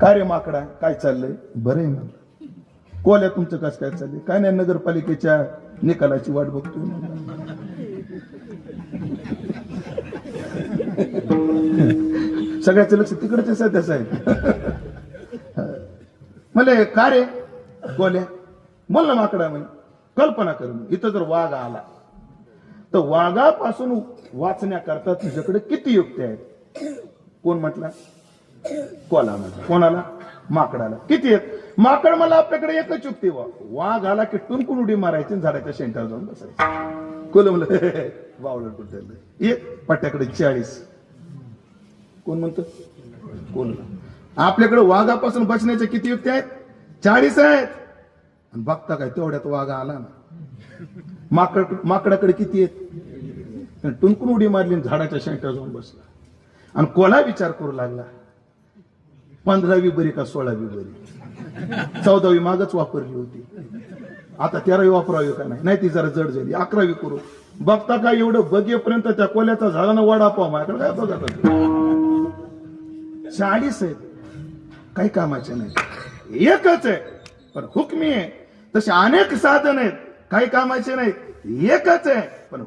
काय रे माकडा? काय चाललंय? बरं आहे म्हणलं कोल्या तुमचं कसं काय चाललंय? काय नाही नगरपालिकेच्या निकालाची वाट बघतोय सगळ्याचं लक्ष तिकडचे सध्या साहेब. म्हणले का रे गोल्या बोल ना माकडा म्हणे कल्पना कर इथं जर वाघ आला तर वाघापासून वाचण्याकरता तुझ्याकडे किती युक्त्या आहेत? कोण म्हटला? कोला कोणाला? माकडाला. किती आहेत? माकड मला आपल्याकडे एकच युक्ती वा वाघ आला की टुनकून उडी मारायची आणि झाडाच्या शेंटावर जाऊन बसायचं. कोलमल म्हणलं? बावलं कुठं एक पट्ट्याकडे चाळीस. कोण म्हणतो? कोण? आपल्याकडे वाघापासून बचण्याच्या किती युक्ती आहेत? चाळीस आहेत. आणि बघता काय तेवढ्यात वाघ आला ना. माकड माकडाकडे किती आहेत? टुनकून उडी मारली झाडाच्या शेंटावर जाऊन बसला. आणि कोला विचार करू लागला? पंधरावी बरी का सोळावी बरी? चौदावी मागच वापरली होती. आता तेरावी वापरावी का नाही? नाही ती जरा जड झाली. अकरावी करू. बघता का एवढं बघेपर्यंत त्या कोल्याचा झाडानं वडापाव माझ्याकडे काय बघत होतं? चाळीस आहेत काही कामाचे नाही. एकच आहे पण हुकमी आहे. तसे अनेक साधन आहेत काही कामाचे नाही. एकच आहे पण